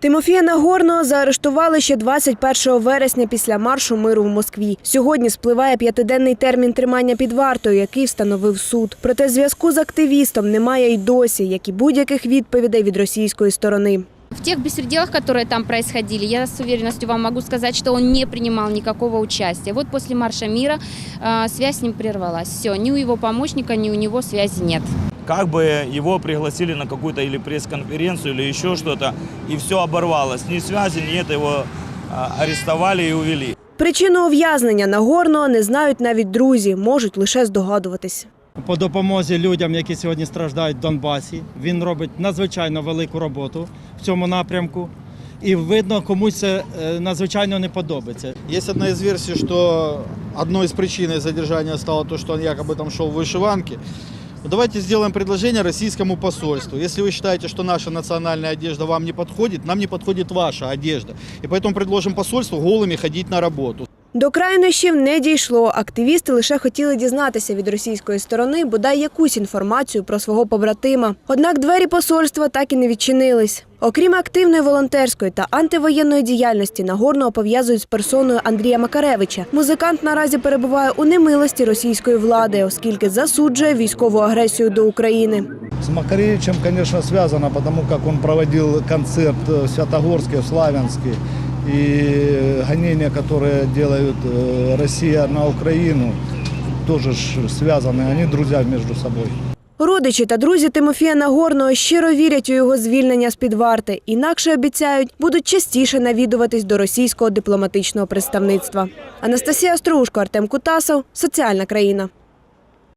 Тимофія Нагорного заарештували ще 21 вересня після маршу миру в Москві. Сьогодні спливає п'ятиденний термін тримання під вартою, який встановив суд. Проте зв'язку з активістом немає й досі, як і будь-яких відповідей від російської сторони. В тех беспределах, которые там происходили, я с уверенностью вам могу сказать, что он не принимал никакого участия. Вот после марша мира э, связь ним прервалась. Все, ни у его помощника, ни у него связи нет как бы его пригласили на какую-то или пресс-конференцию, или еще что-то, и все оборвалось. Ни связи, ни это его а, арестовали и увели. Причину ув'язнення Нагорного не знають навіть друзі, можуть лише здогадуватись. по допомозі людям, які сьогодні страждають в Донбасі. Він робить надзвичайно велику роботу в цьому напрямку. І видно, комусь це е, надзвичайно не подобається. Есть одна из версий, что одной из причин задержания стало то, что он якобы там шел в вышиванке. Ну, Давайте сделаем предложение российскому посольству. Если вы считаете, что наша национальная одежда вам не подходит, нам не подходит ваша одежда. И поэтому предложим посольству голыми ходить на работу. До крайнощів не дійшло. Активісти лише хотіли дізнатися від російської сторони бодай якусь інформацію про свого побратима. Однак двері посольства так і не відчинились. Окрім активної волонтерської та антивоєнної діяльності, Нагорного пов'язують з персоною Андрія Макаревича. Музикант наразі перебуває у немилості російської влади, оскільки засуджує військову агресію до України. С Макаревичем, конечно, связано, потому как он проводил концерт в Святогорске, в Славянске. И гонения, которые делают э, Россия на Украину, тоже ж связаны. Они друзья между собой. Родичі та друзі Тимофія Нагорного щиро вірять у його звільнення з під варти. Інакше обіцяють, будуть частіше навідуватись до російського дипломатичного представництва. Анастасія Стружко, Артем Кутасов, соціальна країна.